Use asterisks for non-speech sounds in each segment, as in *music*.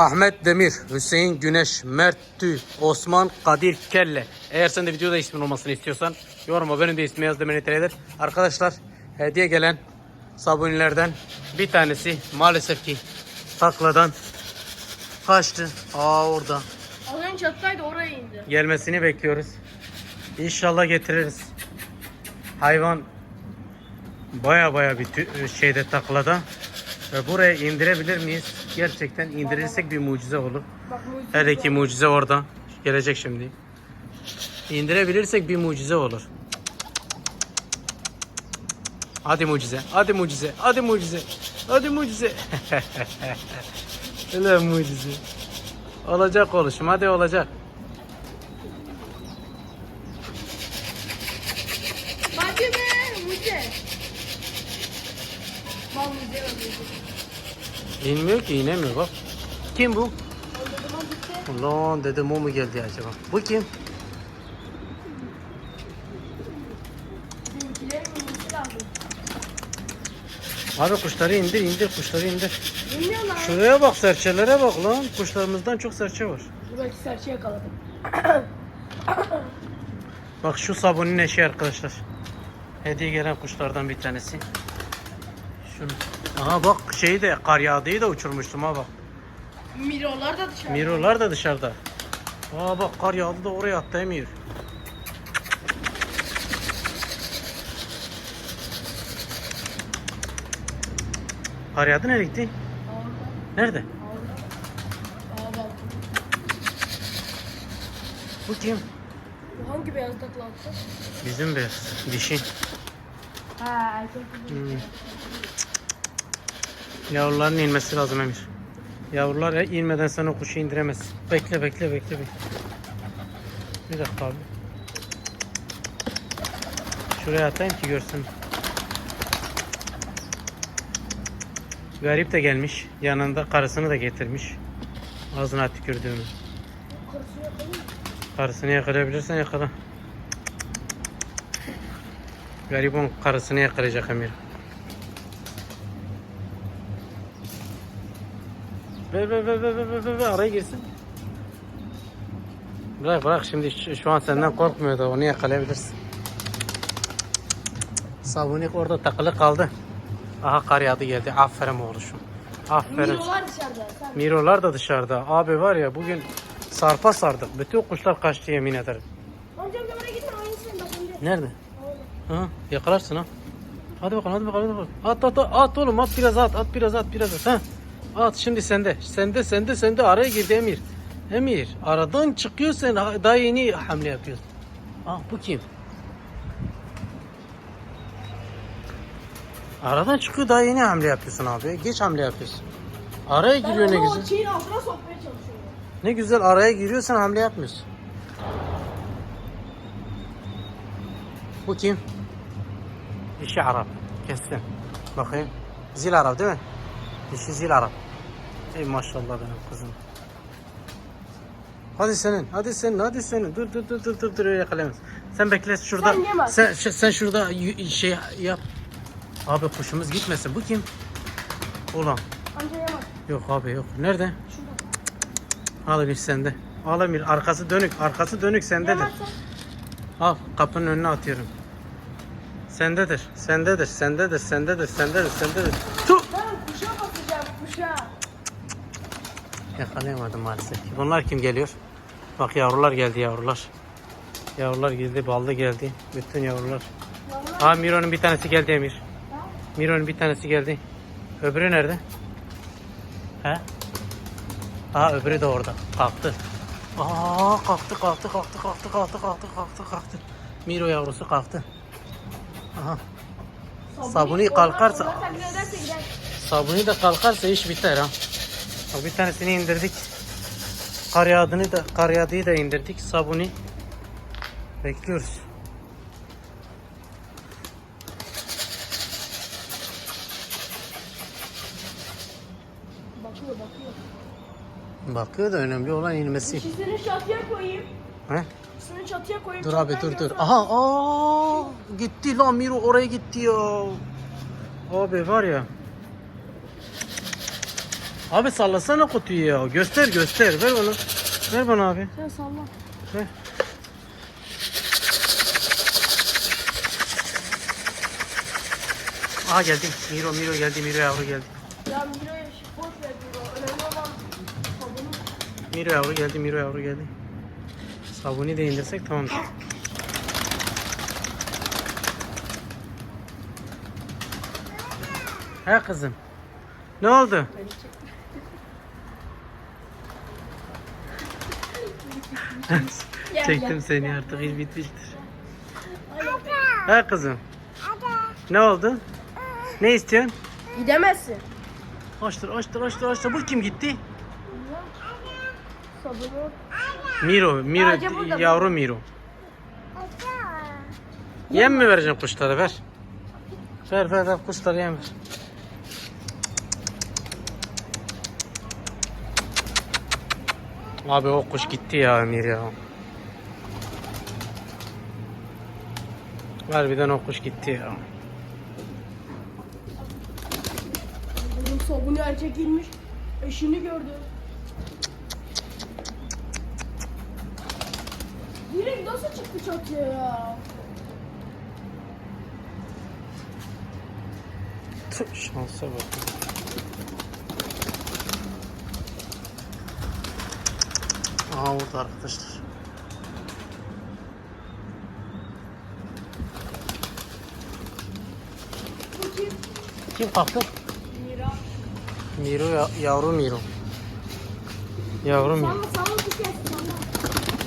Ahmet Demir, Hüseyin Güneş, Mert Tüy, Osman Kadir Kelle. Eğer sen de videoda ismin olmasını istiyorsan yoruma benim de ismi yaz demeni yeterlidir. Arkadaşlar hediye gelen sabunilerden bir tanesi maalesef ki takladan kaçtı. Aa orada. Az önce çattaydı oraya indi. Gelmesini bekliyoruz. İnşallah getiririz. Hayvan baya baya bir tü- şeyde taklada. Ve buraya indirebilir miyiz? Gerçekten indirirsek bir mucize olur. Bak mucize. Her iki mucize orada. Gelecek şimdi. İndirebilirsek bir mucize olur. Hadi mucize, hadi mucize, hadi mucize, hadi mucize. *laughs* Öyle mucize. Olacak oluşum, hadi olacak. Hadi be mucize. Bak mucize mucize. İnmiyor ki, inemiyor bak. Kim bu? Ulan dedim o mu geldi acaba? Bu kim? Abi kuşları indir, indir, kuşları indir. Şuraya bak, serçelere bak lan. Kuşlarımızdan çok serçe var. Buradaki serçe yakaladım. *coughs* Bak şu sabunun eşi arkadaşlar. Hediye gelen kuşlardan bir tanesi. Şunu. Aha bak şeyi de kar yağdıyı da uçurmuştum ha bak. Mirolar da dışarıda. Mirolar da dışarıda. Aa bak kar yağdı da oraya attı Emir. Kar yağdı nereye gitti? Orada. Nerede? Orada. Aa bak. Bu kim? Bu hangi beyaz takla attı? Bizim beyaz. Dişi. Ha erkek. Hmm. Yavruların inmesi lazım Emir. Yavrular inmeden sen o kuşu indiremez. Bekle bekle bekle bekle. Bir dakika abi. Şuraya atayım ki görsün. Garip de gelmiş. Yanında karısını da getirmiş. Ağzına tükürdüğümü. Karısını yakalayabilirsen yakala. Garibon karısını yakalayacak Emir. Ver ver ver ver ver ver ver araya girsin. Bırak bırak şimdi şu, şu an senden korkmuyor da onu yakalayabilirsin. Sabunik orada takılı kaldı. Aha kar yağdı geldi. Aferin oğluşum. Aferin. Mirolar dışarıda. Sen Mirolar da dışarıda. Abi var ya bugün sarpa sardık. Bütün kuşlar kaçtı yemin ederim. Amcam da oraya gitme aynısını bak önce. Nerede? Orada. Ha, yakalarsın ha. Hadi bakalım hadi bakalım. Hadi bakalım. At at at, at oğlum at biraz at at biraz at biraz at. Ha. At şimdi sende. Sende sende sende araya girdi Emir. Emir aradan çıkıyor sen ha- daha yeni hamle yapıyorsun. Ah bu kim? Aradan çıkıyor daha yeni hamle yapıyorsun abi. Geç hamle yapıyorsun. Araya giriyor ne onu güzel. o şeyin altına sokmaya çalışıyorum. Ne güzel araya giriyorsan hamle yapmıyorsun. Bu kim? Dişi Arap. Kestim. Bakayım. Zil Arap değil mi? Dişi zil Arap. Ey maşallah benim kızım. Hadi senin, hadi senin, hadi senin. Dur dur dur dur dur dur yakalayamaz. Sen bekle şurada. Sen yemez. Sen, ş- sen şurada şey yap. Abi kuşumuz gitmesin. Bu kim? Ulan. Amca yemez. Yok abi yok. Nerede? Şurada. Al bir sende. Al Emir arkası dönük. Arkası dönük sendedir. Yemezsen. Al kapının önüne atıyorum. Sendedir. Sendedir. Sendedir. Sendedir. Sendedir. Sendedir. Yakalayamadım maalesef. Bunlar kim geliyor? Bak yavrular geldi yavrular. Yavrular geldi. Ballı geldi. Bütün yavrular. Ha Miro'nun bir tanesi geldi Emir. Miro'nun bir tanesi geldi. Öbürü nerede? He? Aa öbürü de orada. Kalktı. Aa kalktı kalktı kalktı kalktı kalktı kalktı kalktı kalktı. Miro yavrusu kalktı. Aha. Sabuni kalkarsa-. Sabuni de kalkarsa iş biter ha. Bak bir tanesini indirdik. Kar yağdığını da kar yağdıyı da indirdik. Sabuni bekliyoruz. Bakıyor bakıyor. Bakıyor da önemli olan inmesi. Dişisini çatıya koyayım. He? Dişisini çatıya koyayım. Dur abi dur dur. Aha aa gitti lan Miro oraya gitti ya. Abi var ya. Abi sallasana kutuyu ya. Göster göster. Ver bana. Ver bana abi. Sen salla. Ver. Aa geldi. Miro Miro geldi. Miro yavru geldi. Ya Miro'ya şu boş ver Miro. Önemli olan sabunu. Miro yavru geldi. Miro yavru geldi. Sabuni de indirsek tamamdır. He kızım. Ne oldu? *laughs* Çektim gel. seni artık iş bitmiştir. He kızım. Ne oldu? Ne istiyorsun? Gidemezsin. Açtır açtır açtır açtır. Bu kim gitti? Miro. Miro yavru Miro. Yem mi vereceksin kuşlara ver. Ver ver ver kuşlara yem ver. Abi o kuş gitti ya Emir ya. Harbiden o kuş gitti ya. Bunun sabunu erkek inmiş. Eşini gördü. Direkt nasıl çıktı çatıya ya? Tüh, şansa bak. Aha orada arkadaşlar. Kim? Kalktı? Mira. Miro ya, yavru Miro. Yavru Miro. Salla salla kutu yap. Salla.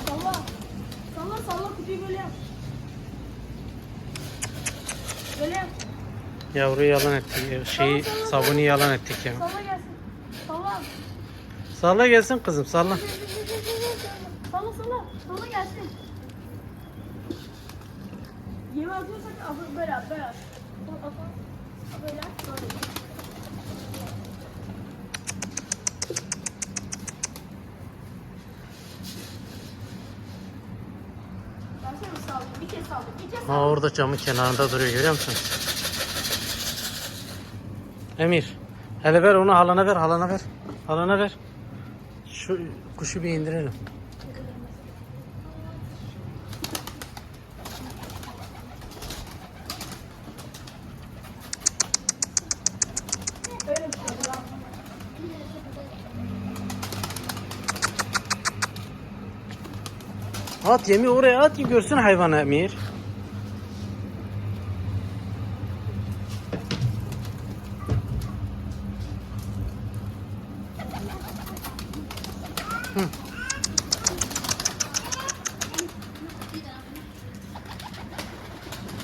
Salla. Salla salla kutuyu böyle yap. Böyle yap. Yavruyu yalan ettik. Şeyi sabunu yalan ettik ya. Salla gelsin. Salla. Salla gelsin kızım salla. Salla salla. Salla gelsin. Yem atıyorsak abi böyle at böyle at. At, at. Böyle. Bir kez saldım. Bir kez Ha saldım. orada camın kenarında duruyor görüyor musun? Emir. Hele ver onu halana ver halana ver. Halana ver. Şu kuşu bir indirelim. Öyle bir şey. ya. At yemi oraya at ki görsün hayvanı Emir.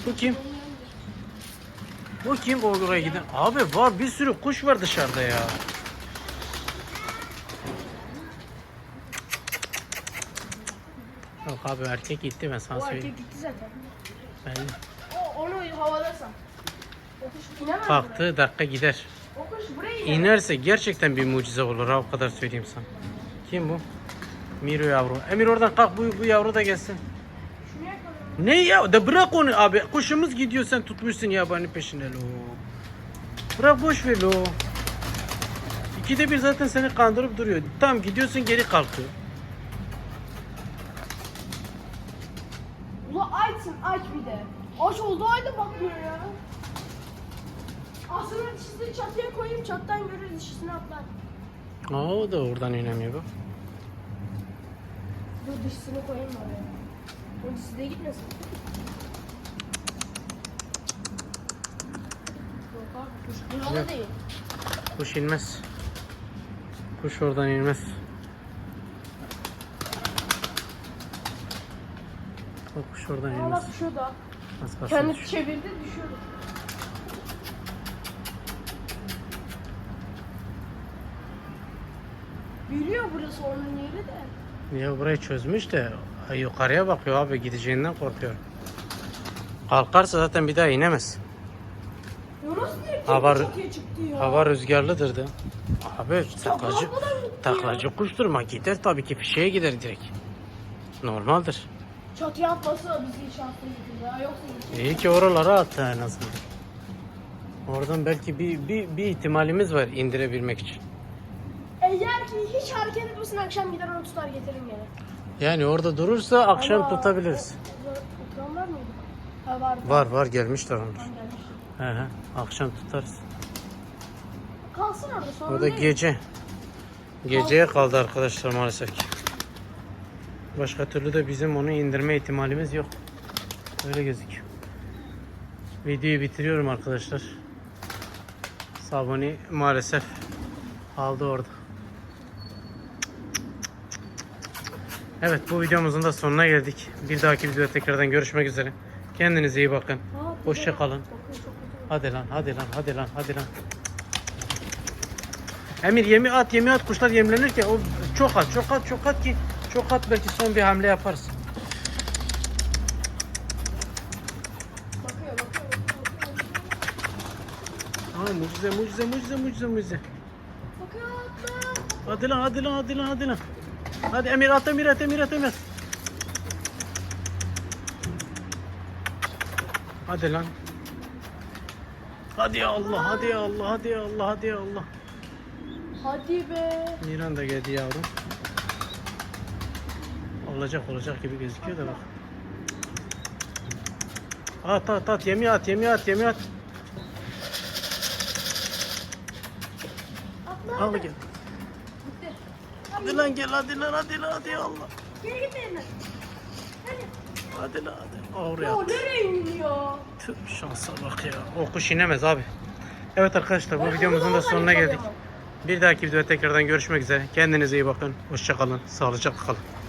Bu kim? Bu kim oraya giden? Abi var bir sürü kuş var dışarıda ya. Yok abi erkek gitti ben sana O söyleyeyim. erkek gitti zaten. Belli. O onu. O kuş inemez mi? Kalktığı dakika gider. O kuş buraya iner. İnerse gerçekten bir mucize olur ha o kadar söyleyeyim sana. Kim bu? Miro yavru. Emir oradan kalk bu, bu yavru da gelsin. Şunu yakalım. Ne ya? Da bırak onu abi. Kuşumuz gidiyor sen tutmuşsun yabani peşine lo. Bırak boş ver lo. İkide bir zaten seni kandırıp duruyor. Tam gidiyorsun geri kalkıyor. Aç bir de. Aç oldu halde bakmıyor ya. Aslında dişisini çatıya koyayım çattan görür dişisini atlar. Aa o da oradan inemiyor bak. Dur dişisini koyayım oraya. O dişisi de gitmesin. Yok abi kuş buralı Yok. değil. Kuş inmez. Kuş oradan inmez. O kuş oradan Aa bak düşüyor da. Az kalsın Kendi düşüyor. çevirdi düşüyordu. Yürüyor burası onun yeri de. Ya burayı çözmüş de ay, yukarıya bakıyor abi gideceğinden korkuyor. Kalkarsa zaten bir daha inemez. Ya nasıl diye Hava- çatıya çıktı ya? Hava rüzgarlıdır da. Abi taklacı, taklacı kuşturma gider tabii ki fişeğe gider direkt. Normaldir. Çatıya atmasa bizi şanslı gidiyor ya yoksa gidiyor. İyi ki oralara attı en azından. Oradan belki bir, bir, bir ihtimalimiz var indirebilmek için. Eğer ki hiç hareket etmesin akşam gider onu tutar getirin gene. Yani orada durursa akşam Ama tutabiliriz. o- o- Oturan var mıydı? Ha vardı. Var var gelmişler onlar. Tamam, gelmiş. He he akşam tutarız. Kalsın orada sonra O da gece. Geceye kaldı arkadaşlar maalesef ki. Başka türlü de bizim onu indirme ihtimalimiz yok. Öyle gözüküyor. Videoyu bitiriyorum arkadaşlar. Sabuni maalesef aldı orada. Evet bu videomuzun da sonuna geldik. Bir dahaki videoda tekrardan görüşmek üzere. Kendinize iyi bakın. Hoşça kalın. Hadi lan, hadi lan, hadi lan, hadi lan. Emir yemi at, yemi at. Kuşlar yemlenir ki o çok at, çok at, çok at ki çok at belki son bir hamle yaparız. Bakıyor bakıyor bakıyor. bakıyor. Ha mucize, mucize, mucize, mucize, mucize. Bakıyor atla. Hadi lan, hadi lan, hadi lan, hadi lan. Hadi Emir at, Emir at, Emir at, Emir. Hadi lan. Hadi ya Allah, hadi ya Allah, hadi ya Allah, hadi ya Allah. Hadi be. Miran da geldi yavrum. Olacak olacak gibi gözüküyor da bak. At at at yemi at yemi at yemi at. Atla. Al gel. Hadi lan gel hadi lan hadi lan hadi Allah. Geri git elinden. Hadi. Hadi lan hadi. Oraya Ya at. nereye iniyor? Tüh, şansa bak ya. O kuş inemez abi. Evet arkadaşlar bu videomuzun da sonuna geldik. Bir dahaki videoda tekrardan görüşmek üzere. Kendinize iyi bakın. Hoşça kalın. Sağlıcakla kalın.